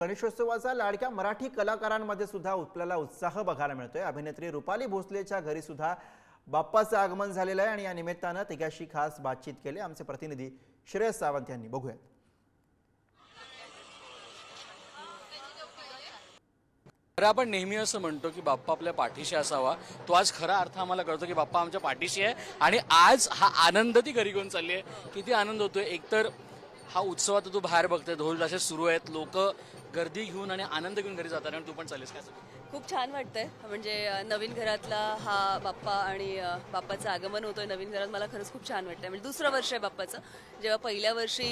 गणेशोत्सवाचा लाडक्या मराठी कलाकारांमध्ये सुद्धा आपल्याला उत्साह बघायला मिळतोय. अभिनेत्री रुपाली भोसलेच्या घरी सुद्धा बाप्पाचं आगमन झालेलं आहे आणि या निमित्तानं तिघ्याशी खास बातचीत केली. आमचे प्रतिनिधी श्रेयस सावंत यांनी. बघूयात. तर आपण नेहमी असं म्हणतो की बाप्पा आपल्या पाठीशी असावा. तो आज खरा अर्थ आम्हाला कळतो की बाप्पा आमच्या पाठीशी आहे. आणि आज हा आनंद ती घरी घेऊन चालली आहे. किती आनंद होतोय. एकतर हा उत्सव आता तू बाहेर बघते ढोल असे सुरू आहेत. लोक गर्दी घेऊन आणि आनंद घेऊन घरी जातात आणि तू पण चालेस काय खूप छान वाटतंय. म्हणजे नवीन घरातला हा बाप्पा आणि बाप्पाचं आगमन होतोय. नवीन घरात मला खरंच खूप छान वाटतंय. म्हणजे दुसरं वर्ष आहे बाप्पाचं. जेव्हा पहिल्या वर्षी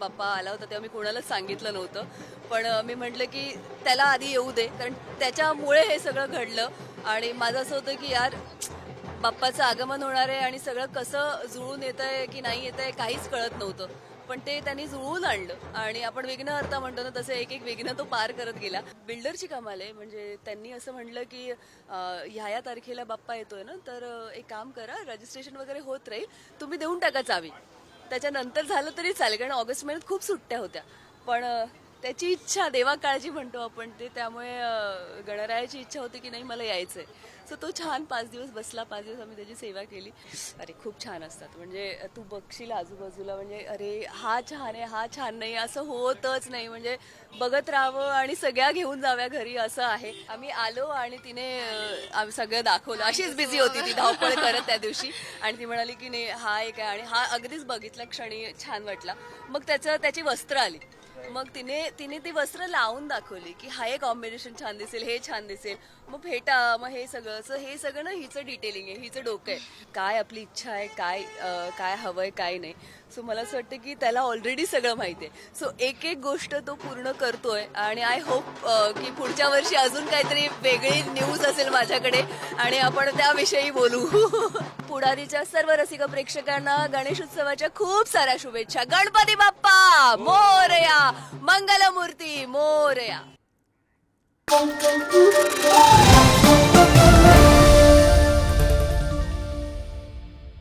बाप्पा आला होता तेव्हा मी कोणालाच सांगितलं नव्हतं. पण मी म्हटलं की त्याला आधी येऊ दे. कारण त्याच्यामुळे हे सगळं घडलं. आणि माझं असं होतं की यार बाप्पाचं आगमन होणार आहे आणि सगळं कसं जुळून येत आहे की नाही येत आहे काहीच कळत नव्हतं. पण ते त्यांनी जुळून आणलं आणि आपण विघ्नहर्ता म्हणतो ना तसं एक एक विघ्न तो पार करत गेला. बिल्डरची कमाल आहे म्हणजे त्यांनी असं म्हणलं की ह्या या तारखेला बाप्पा येतोय ना तर एक काम करा रजिस्ट्रेशन वगैरे होत राहील तुम्ही देऊन टाका चावी. त्याच्यानंतर झालं तरी चालेल कारण ऑगस्ट महिन्यात खूप सुट्ट्या होत्या. पण त्याची इच्छा देवा काळजी म्हणतो आपण ते. त्यामुळे अं, गणरायाची इच्छा होती की नाही मला यायचंय. सो तो छान पाच दिवस बसला. पाच दिवस आम्ही त्याची सेवा केली. अरे खूप छान असतात. म्हणजे तू बघशील आजूबाजूला म्हणजे अरे हा छान आहे हा छान नाही असं होतच नाही. म्हणजे बघत राहावं आणि सगळ्या घेऊन जाव्या घरी असं आहे. आम्ही आलो आणि तिने अं, आम्ही सगळं दाखवलं. अशीच बिझी होती ती धावपळ करत त्या दिवशी. आणि ती म्हणाली की नाही हा एक आहे. आणि हा अगदीच बघितला क्षणी छान वाटला. मग त्याचं त्याची वस्त्र आली. मग तिने तिने ती वस्त्र लावून दाखवली की हा एक कॉम्बिनेशन छान दिसेल हे छान दिसेल. मग फेटा मग हे सगळं असं हे सगळं ना हिचं डिटेलिंग आहे हिचं डोकं आहे. काय आपली इच्छा आहे काय अं, काय हवंय काय नाही. सो मला असं वाटतं की त्याला ऑलरेडी सगळं माहिती आहे. सो एक एक गोष्ट तो पूर्ण करतोय आणि आय होप की पुढच्या वर्षी अजून काहीतरी वेगळी न्यूज असेल माझ्याकडे आणि आपण त्याविषयी बोलू. पुढारीच्या सर्व रसिक प्रेक्षकांना गणेश उत्सवाच्या खूप साऱ्या शुभेच्छा. गणपती बाप्पा! मोरया! मंगलमूर्ती मोरया